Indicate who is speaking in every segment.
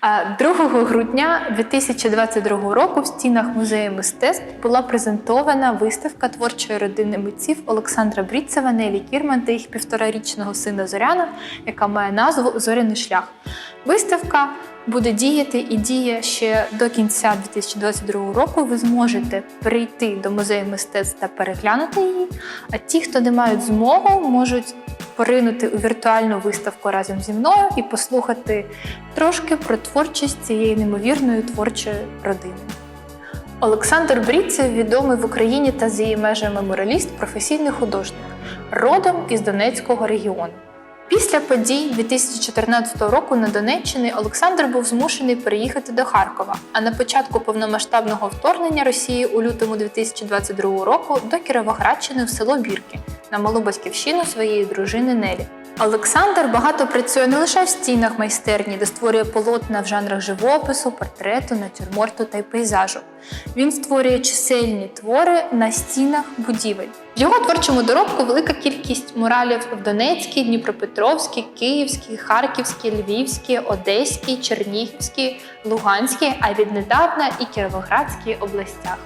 Speaker 1: А 2 грудня 2022 року в стінах музею мистецтв була презентована виставка творчої родини митців Олександра Бріцева, Нелі Кірман та їх півторарічного сина Зоряна, яка має назву Зоряний шлях. Виставка буде діяти і діє ще до кінця 2022 року. Ви зможете прийти до музею мистецтв та переглянути її. А ті, хто не мають змогу, можуть поринути у віртуальну виставку разом зі мною і послухати трошки про творчість цієї неймовірної творчої родини. Олександр Бріцев відомий в Україні та за її межами мураліст, професійний художник, родом із Донецького регіону. Після подій 2014 року на Донеччині Олександр був змушений переїхати до Харкова, а на початку повномасштабного вторгнення Росії у лютому 2022 року до Кіровоградщини в село Бірки на малу батьківщину своєї дружини Нелі. Олександр багато працює не лише в стінах майстерні, де створює полотна в жанрах живопису, портрету, натюрморту та й пейзажу. Він створює чисельні твори на стінах будівель. В його творчому доробку велика кількість муралів в Донецькій, Дніпропетровській, Київській, Харківській, Львівській, Одеській, Чернігівській, Луганській, а віднедавна і Кіровоградській областях.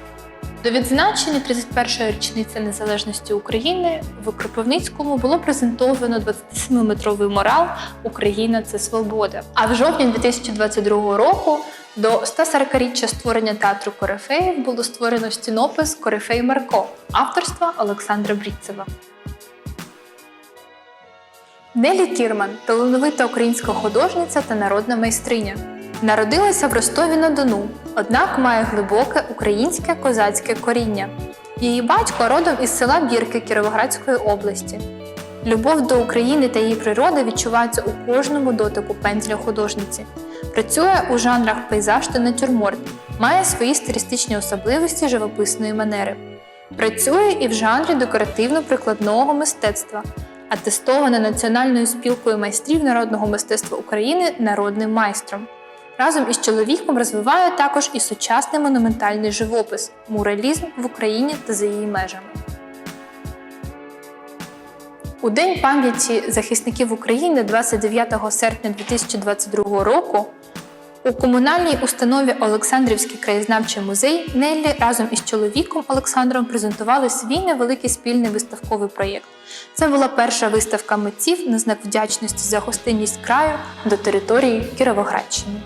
Speaker 1: До відзначення 31-ї річниці незалежності України в Кропивницькому було презентовано 27-метровий мурал Україна це свобода. А в жовтні 2022 року до 140-річчя створення театру Корифеїв було створено стінопис Корифей Марко авторства Олександра Бріцева. Нелі Кірман талановита українська художниця та народна майстриня. Народилася в Ростові на Дону, однак має глибоке українське козацьке коріння. Її батько родом із села Бірки Кіровоградської області. Любов до України та її природи відчувається у кожному дотику пензля художниці. Працює у жанрах пейзаж та натюрморт, має свої стилістичні особливості живописної манери. Працює і в жанрі декоративно-прикладного мистецтва, атестована Національною спілкою майстрів народного мистецтва України народним майстром. Разом із чоловіком розвиває також і сучасний монументальний живопис, муралізм в Україні та за її межами. У День пам'яті захисників України 29 серпня 2022 року у комунальній установі Олександрівський краєзнавчий музей Неллі разом із чоловіком Олександром презентували свій невеликий спільний виставковий проєкт. Це була перша виставка митців на знак вдячності за гостинність краю до території Кіровоградщини.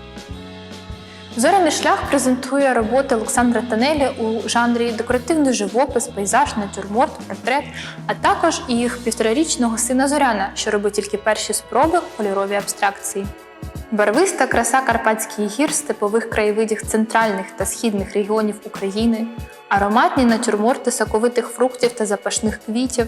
Speaker 1: Зоряний шлях презентує роботи Олександра Танелі у жанрі декоративний живопис, пейзаж, натюрморт, портрет, а також і їх півторарічного сина Зоряна, що робить тільки перші спроби кольорові абстракції. Барвиста краса Карпатських гір, степових краєвидів центральних та східних регіонів України, ароматні натюрморти соковитих фруктів та запашних квітів,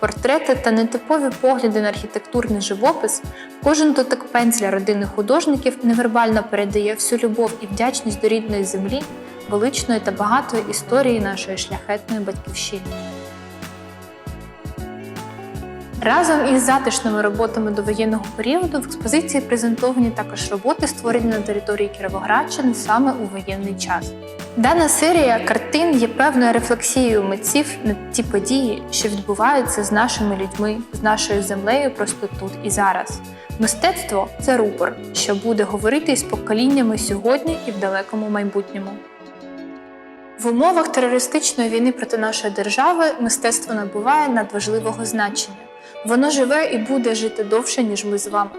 Speaker 1: портрети та нетипові погляди на архітектурний живопис, кожен дотик пензля родини художників невербально передає всю любов і вдячність до рідної землі, величної та багатої історії нашої шляхетної батьківщини. Разом із затишними роботами до воєнного періоду в експозиції презентовані також роботи, створені на території Кіровоградщини саме у воєнний час. Дана серія картин є певною рефлексією митців на ті події, що відбуваються з нашими людьми, з нашою землею просто тут і зараз. Мистецтво це рупор, що буде говорити із поколіннями сьогодні і в далекому майбутньому. В умовах терористичної війни проти нашої держави мистецтво набуває надважливого значення. Воно живе і буде жити довше, ніж ми з вами.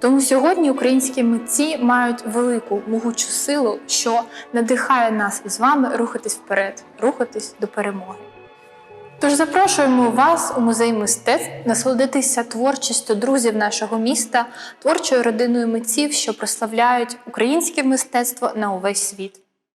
Speaker 1: Тому сьогодні українські митці мають велику могучу силу, що надихає нас із вами рухатись вперед, рухатись до перемоги. Тож запрошуємо вас у музей мистецтв насолодитися творчістю друзів нашого міста, творчою родиною митців, що прославляють українське мистецтво на увесь світ.